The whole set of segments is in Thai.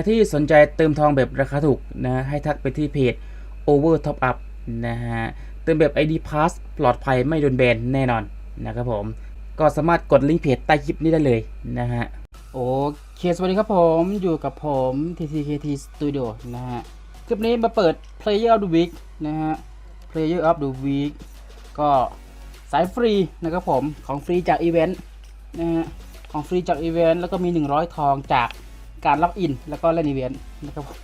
รที่สนใจเติมทองแบบราคาถูกนะ ให้ทักไปที่เพจ Over Top Up นะฮะ เติมแบบ ID Pass ปลอดภัยไม่โดนแบนแน่นอนนะครับผม ก็สามารถกดลิงก์เพจใต้คลิปนี้ได้เลยนะฮะ โอเค สวัสดีครับผม อยู่กับผม TTKT Studio นะฮะ คลิปนี้มาเปิด Player of the Week นะฮะ Player of the Week ก็สายฟรีนะครับผม ของฟรีจากอีเวนต์นะฮะ ของฟรีจากอีเวนต์แล้วก็มี 100 ทองจาก การล็อกอิน แล้วก็เล่นอีเวนต์นะครับผม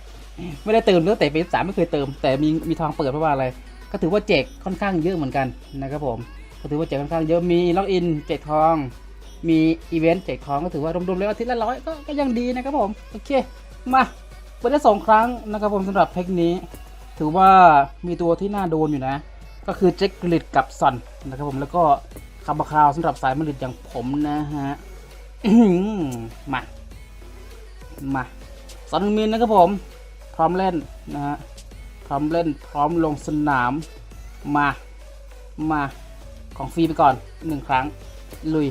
ไม่ได้เติมตั้งแต่ปีสามไม่เคยเติม แต่มีมีทองเปิดเพราะว่าอะไร ก็ถือว่าแจกค่อนข้างเยอะเหมือนกันนะครับผมก็ถือว่าแจกค่อนข้างเยอะมีล็อกอินแจกทอง มีอีเวนต์แจกทองก็ถือว่ารวมๆแล้วอาทิตย์ละร้อยก็ก็ยังดีนะครับผมโอเคมาเปิดได้สองครั้งนะครับผมสำหรับแพ็กนี้ถือว่ามีตัวที่น่าโดนอยู่นะ ก็คือเจ็คกริดกับซอนนะครับผมแล้วก็คาบคาวสำหรับสายมลิดอย่างผมนะฮะมา มาซอนมินนะครับผม พร้อมเล่นนะฮะพร้อมเล่นพร้อมลงสนามมามาของฟรีไปก่อนหนึ่งครั้งลุย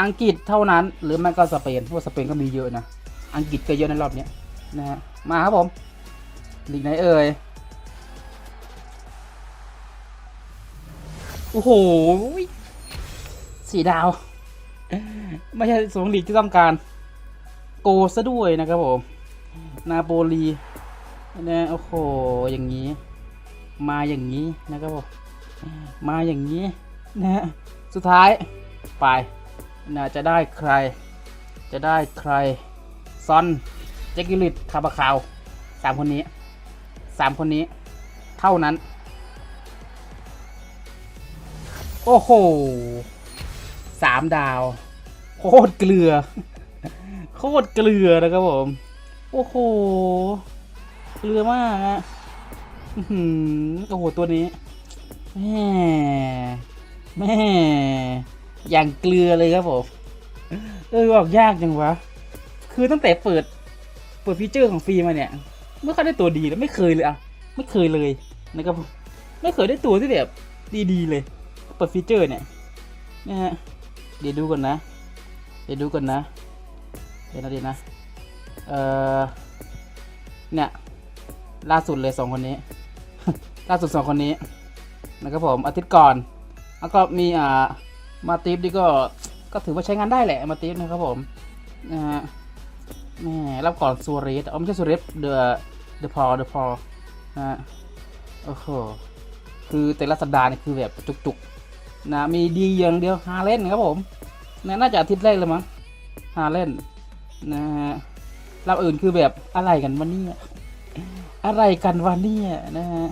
อังกฤษเท่านั้น หรือไม่ก็สเปนเพราะสเปนก็มีเยอะนะ อังกฤษก็เยอะในรอบนี้นะฮะมาครับผมลีกไหนเอ่ยโอ้โหสีดาว ไม่ใช่สองลีกที่ต้องการ โกซะด้วยนะครับผม นาโปลีนะโอ้โห อย่างนี้ มาอย่างนี้นะครับผม มาอย่างนี้นะฮะ สุดท้ายไปนะจะได้ใคร จะได้ใคร ซอน เจกิลิตคาบาคาวสามคนนี้สามคนนี้ เท่านั้น โอ้โหสามดาว โคตรเกลือ โคตรเกลือนะครับผม โอ้โห เกลือมากอะโอ้โห ตัวนี้ แม่แม่อย่างเกลือเลยครับผม เออบอกยากจังวะ คือตั้งแต่เปิด เปิดฟีเจอร์ของฟรีมาเนี่ย ไม่ค่อยได้ตัวดีแล้วไม่เคยเลยอะไม่เคยเลยนะครับผม ไม่เคยได้ตัวที่แบบดีๆเลย เปิดฟีเจอร์เนี่ยนะฮะเดี๋ยวดูก่อนนะ เดี๋ยวดูก่อนนะ เดี๋ยวนะเดี๋ยวนะ เออเนี่ย ล่าสุดเลยสองคนนี้ ล่าสุดสองคนนี้นะครับผมอาทิตย์ก่อน แล้วก็มีอ่ามาติฟนี่ก็ก็ถือว่าใช้งานได้แหละมาติฟนะครับผมนะฮะแม่รับก่อนซูเรสอ๋อไม่ใช่ซูเรสเดอะเดอะพอเดอะพอนะฮะโอ้โหคือแต่ละสัปดาห์นี่คือแบบจุกๆนะมีดีอย่างเดียวฮาเล่นครับผมนะน่าจะอาทิตย์แรกเลยมั้งฮาเล่น นะฮะรับอื่นคือแบบอะไรกันวะเนี่ยอะไรกันวะเนี่ยนะฮะ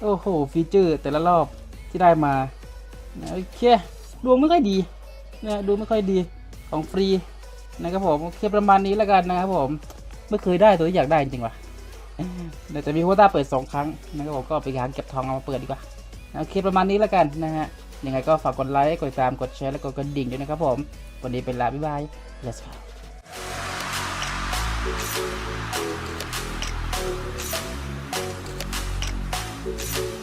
โอ้โหฟีเจอร์แต่ละรอบที่ได้มาโอเคดวงไม่ค่อยดีนะดูไม่ค่อยดีของฟรีนะครับผมโอเคประมาณนี้แล้วกันนะครับผมไม่เคยได้ตัวที่อยากได้จริงว่ะเดี๋ยวจะมีโควต้าเปิดสองครั้งนะครับผมก็ไปหาเก็บทองเอามาเปิดดีกว่านะโอเคประมาณนี้แล้วกันนะฮะยังไงก็ฝากกดไลค์กดติดตามกดแชร์และกดกระดิ่งด้วยนะครับผมวันนี้เป็นลาบ๊ายบาย let's go Thank you.